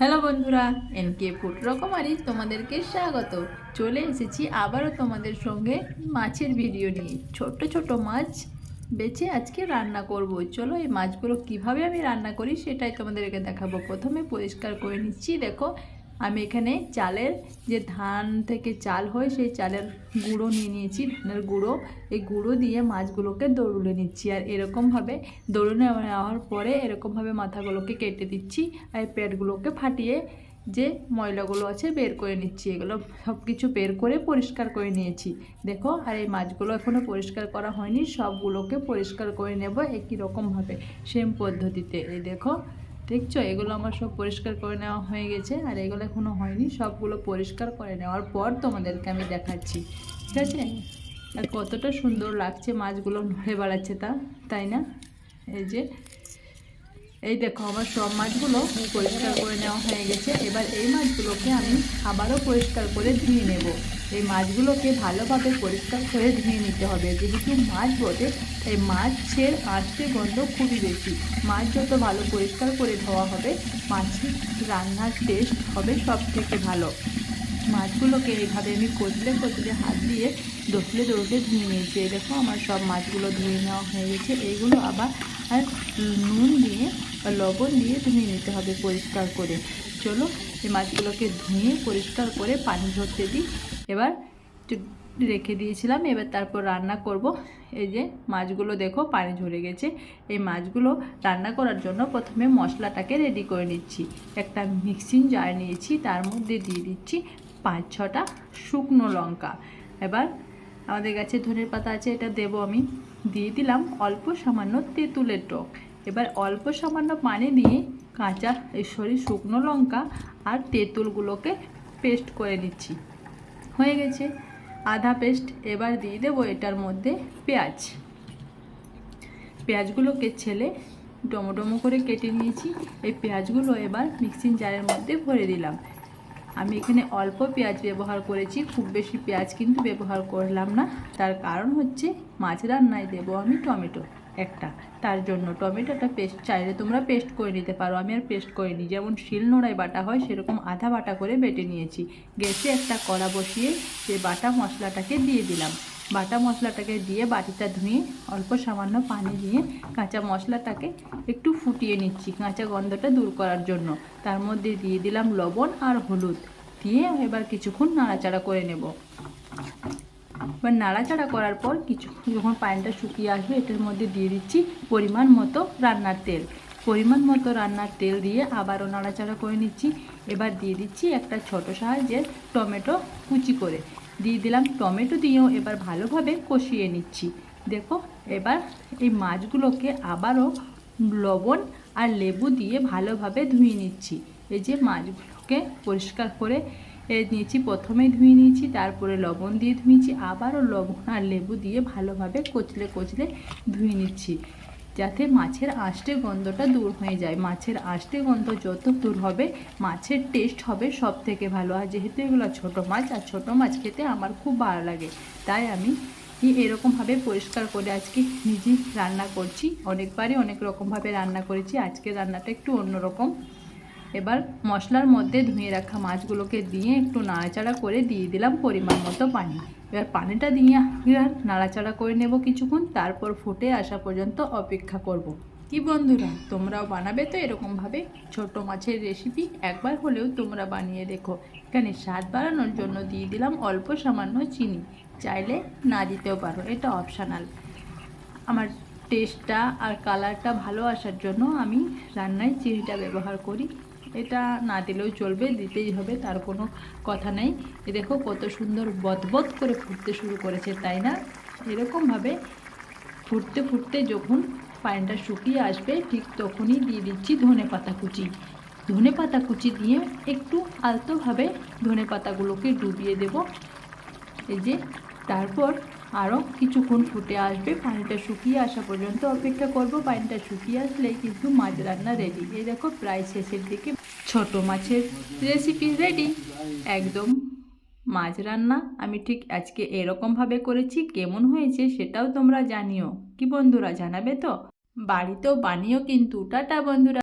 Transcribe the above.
Hello বন্ধুরা N K food রকমারি তোমাদেরকে স্বাগত। চলে এসেছি আবারও তোমাদের সঙ্গে মাছের ভিডিও নিয়ে। ছোট ছোট মাছ বেছে আজকে রান্না করব। চলো এই মাছগুলো কীভাবে আমি রান্না করি সেটাই তোমাদেরকে দেখাবো। প্রথমে পরিষ্কার করে নিচ্ছি, দেখো। আমি এখানে চালের যে ধান থেকে চাল হয়, সেই চালের গুঁড়ো নিয়ে নিয়েছি, ধানের গুঁড়ো। এই গুঁড়ো দিয়ে মাছগুলোকে দৌড়ুলে নিচ্ছি। আর এরকমভাবে দৌড়ুলে নেওয়ার পরে এরকমভাবে মাথাগুলোকে কেটে দিচ্ছি আর এই পেটগুলোকে ফাটিয়ে যে ময়লাগুলো আছে বের করে নিচ্ছি। এগুলো সব কিছু বের করে পরিষ্কার করে নিয়েছি। দেখো, আর এই মাছগুলো এখনও পরিষ্কার করা হয়নি। সবগুলোকে পরিষ্কার করে নেব একই রকমভাবে সেম পদ্ধতিতে। এই দেখো দেখছ? এগুলো আমার সব পরিষ্কার করে নেওয়া হয়ে গেছে আর এগুলো এখনও হয়নি, সবগুলো পরিষ্কার করে নেওয়ার পর তোমাদেরকে আমি দেখাচ্ছি। ঠিক আছে? আর কতটা সুন্দর লাগছে মাছগুলো নড়ে বেড়াচ্ছে তা, তাই না? এই যে এই দেখো আমার সব মাছগুলো পরিষ্কার করে নেওয়া হয়ে গেছে। এবার এই মাছগুলোকে আমি আবারও পরিষ্কার করে ধুয়ে নেব। এই মাছগুলোকে ভালোভাবে পরিষ্কার করে ধুয়ে নিতে হবে। যেহেতু মাছ বটে এই মাছের আঁচড়ে গন্ধ খুবই বেশি। মাছ যত ভালো পরিষ্কার করে ধোয়া হবে, মাছের রান্নার টেস্ট হবে সব থেকে ভালো। মাছগুলোকে এইভাবে আমি কচলে কচলে হাত দিয়ে দোসলে দৌড়লে ধুয়ে নিয়েছি। দেখো আমার সব মাছগুলো ধুয়ে নেওয়া হয়ে গেছে। এইগুলো আবার আর নুন দিয়ে বা লবণ দিয়ে ধুয়ে নিতে হবে পরিষ্কার করে। চলো এই মাছগুলোকে ধুয়ে পরিষ্কার করে পানি ঝরতে দিই। এবার রেখে দিয়েছিলাম, এবার তারপর রান্না করব। এই যে মাছগুলো দেখো পানি ঝরে গেছে। এই মাছগুলো রান্না করার জন্য প্রথমে মশলাটাকে রেডি করে নিচ্ছি। একটা মিক্সিং জার নিয়েছি, তার মধ্যে দিয়ে দিচ্ছি পাঁচ ছটা শুকনো লঙ্কা। এবার আমাদের কাছে ধনের পাতা আছে, এটা দেবো আমি। দিয়ে দিলাম অল্প সামান্য তেঁতুলের টক। এবার অল্প সামান্য পানি দিয়ে কাঁচা সরি, শুকনো লঙ্কা আর তেঁতুলগুলোকে পেস্ট করে নিচ্ছি। হয়ে গেছে। আধা পেস্ট এবার দিয়ে দেবো এটার মধ্যে পেঁয়াজ। পেঁয়াজগুলোকে ছেলে ডমো ডমো করে কেটে নিয়েছি। এই পেঁয়াজগুলো এবার মিক্সিং জারের মধ্যে ভরে দিলাম। আমি এখানে অল্প পেঁয়াজ ব্যবহার করেছি, খুব বেশি পেঁয়াজ কিন্তু ব্যবহার করলাম না। তার কারণ হচ্ছে মাছ রান্নায় দেবো আমি টমেটো একটা। তার জন্য টমেটোটা পেস্ট, চাইলে তোমরা পেস্ট করে নিতে পারো, আমি আর পেস্ট করিনি। যেমন শিল নোড়ায় বাটা হয়, সেরকম আধা বাটা করে বেটে নিয়েছি। গ্যাসে একটা কড়া বসিয়ে সে বাটা মশলাটাকে দিয়ে দিলাম। বাটা মশলাটাকে দিয়ে বাটিটা ধুয়ে অল্প সামান্য পানি দিয়ে কাঁচা মশলাটাকে একটু ফুটিয়ে নিচ্ছি, কাঁচা গন্ধটা দূর করার জন্য। তার মধ্যে দিয়ে দিলাম লবণ আর হলুদ। দিয়ে এবার কিছুক্ষণ নাড়াচাড়া করে নেব। এবার নাড়াচাড়া করার পর কিছু, যখন পানিটা শুকিয়ে আসবে, এটার মধ্যে দিয়ে দিচ্ছি পরিমাণ মতো রান্নার তেল। পরিমাণ মতো রান্নার তেল দিয়ে আবারও নাড়াচাড়া করে নিচ্ছি। এবার দিয়ে দিচ্ছি একটা ছোট সাহায্যের টমেটো কুচি করে। দিয়ে দিলাম টমেটো দিয়েও এবার ভালোভাবে কষিয়ে নিচ্ছি। দেখো, এবার এই মাছগুলোকে আবারও লবণ আর লেবু দিয়ে ভালোভাবে ধুয়ে নিচ্ছি। এই যে মাছগুলোকে পরিষ্কার করে নিয়েছি, প্রথমে ধুয়ে নিয়েছি, তারপরে লবণ দিয়ে ধুয়েছি আবারও লবণ আর লেবু দিয়ে ভালোভাবে কচলে কচলে ধুয়ে নিচ্ছি। যাতে মাছের আষ্টে গন্ধটা দূর হয়ে যায়। মাছের আষ্টে গন্ধ যত দূর হবে, মাছের টেস্ট হবে সব থেকে ভালো। আর যেহেতু এগুলো ছোটো মাছ, আর ছোটো মাছ খেতে আমার খুব ভালো লাগে, তাই আমি এরকমভাবে পরিষ্কার করে আজকে নিজেই রান্না করছি। অনেকবারই অনেক রকমভাবে রান্না করেছি আজকে রান্নাটা একটু অন্যরকম। এবার মশলার মধ্যে ধুয়ে রাখা মাছগুলোকে দিয়ে একটু নাড়াচাড়া করে দিয়ে দিলাম পরিমাণ মতো পানি। এবার পানিটা দিয়ে এবার নাড়াচাড়া করে নেব কিছুক্ষণ, তারপর ফুটে আসা পর্যন্ত অপেক্ষা করব। কি বন্ধুরা, তোমরাও বানাবে তো এরকমভাবে? ছোট মাছের রেসিপি একবার হলেও তোমরা বানিয়ে দেখো। এখানে স্বাদ বাড়ানোর জন্য দিয়ে দিলাম অল্প সামান্য চিনি। চাইলে না দিতেও পারো, এটা অপশানাল আমার টেস্টটা আর কালারটা ভালো আসার জন্য আমি রান্নায় চিনিটা ব্যবহার করি। এটা না দিলেও চলবে, দিতেই হবে, তার কোনো কথা নেই। এ দেখো কত সুন্দর বদবদ করে ফুটতে শুরু করেছে, তাই না? এরকমভাবে ফুটতে ফুটতে যখন পানিটা শুকিয়ে আসবে, ঠিক তখনই দিয়ে দিচ্ছি ধনে পাতা কুচি। ধনে পাতা কুচি দিয়ে একটু আলতোভাবে ধনে পাতাগুলোকে ডুবিয়ে দেব। এই যে, তারপর আরও কিছুক্ষণ ফুটে আসবে। পানিটা শুকিয়ে আসা পর্যন্ত অপেক্ষা করব। পানিটা শুকিয়ে আসলেই কিন্তু মাছ রান্না রেডি এই দেখো প্রায় শেষের দিকে ছোট মাছের রেসিপি রেডি একদম মাছ রান্না, আমি ঠিক আজকে এরকমভাবে করেছি, কেমন হয়েছে সেটাও তোমরা জানিও। কি বন্ধুরা, জানাবে তো? বাড়িতেও বানিও কিন্তু, টাটা বন্ধুরা।